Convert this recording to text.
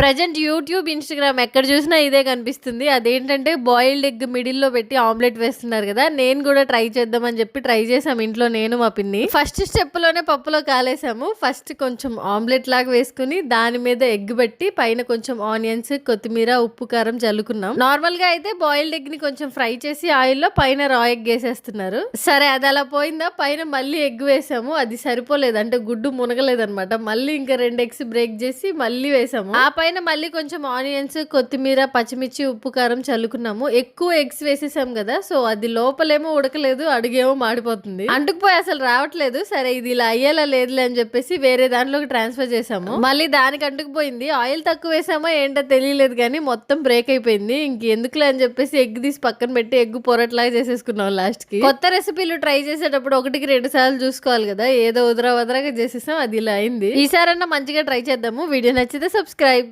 Present YouTube Instagram ఎక్కడ చూసినా ఇదే కనిపిస్తుంది. అదేంటంటే బాయిల్డ్ ఎగ్ మిడిల్లో పెట్టి ఆమ్లెట్ వేస్తున్నారు కదా నేను కూడా ట్రై చేద్దామని చెప్పి ట్రై చేసాం ఇంట్లో నేను మా పిన్ని. ఫస్ట్ స్టెప్లోనే పప్పులో కాలేసాము. ఫస్ట్ కొంచెం ఆమ్లెట్ లాగా వేసుకుని దాని మీద ఎగ్ పెట్టి పైన కొంచెం ఆనియన్స్ కొత్తిమీర ఉప్పు కారం చల్లుకున్నాం. నార్మల్గా అయితే బాయిల్డ్ ఎగ్ని కొంచెం ఫ్రై చేసి ఆయిల్లో పైన రా ఎగ్ వేసేస్తున్నారు. సరే అది అలా పోయిందా? పైన మళ్ళీ ఎగ్ వేసాము. అది సరిపోలేదు. అంటే గుడ్డు మునగలేదు అనమాట మళ్ళీ ఇంకా రెండు ఎగ్స్ బ్రేక్ చేసి మళ్ళీ వేసాము. ఆ పైన మళ్ళీ కొంచెం ఆనియన్స్ కొత్తిమీర పచ్చిమిర్చి ఉప్పు కారం చల్లుకున్నాము. ఎక్కువ ఎగ్స్ వేసేసాం కదా సో అది లోపలేమో ఉడకలేదు అడుగేమో మాడిపోతుంది. అంటుకుపోయి అసలు రావట్లేదు. సరే ఇది ఇలా అయ్యేలా లేదులే అని చెప్పేసి వేరే దాంట్లోకి ట్రాన్స్ఫర్ చేసాము. మళ్ళీ దానికి అంటుకుపోయింది. ఆయిల్ తక్కువ వేసామో ఏంటో తెలియలేదు కానీ మొత్తం బ్రేక్ అయిపోయింది. ఇంక ఎందుకులే అని చెప్పేసి ఎగ్ తీసి పక్కన పెట్టి ఎగ్ పొరట్లాగా చేసేసుకున్నాం లాస్ట్కి కొత్త రెసిపీలు ట్రై చేసేటప్పుడు ఒకటికి రెండు సార్లు చూసుకోవాలి కదా ఏదో ఉదరా వదరాగా చేసేసాం అది ఇలా అయింది. ఈసారన్నా మంచిగా ట్రై చేద్దాము. వీడియో నచ్చితే సబ్స్క్రైబ్.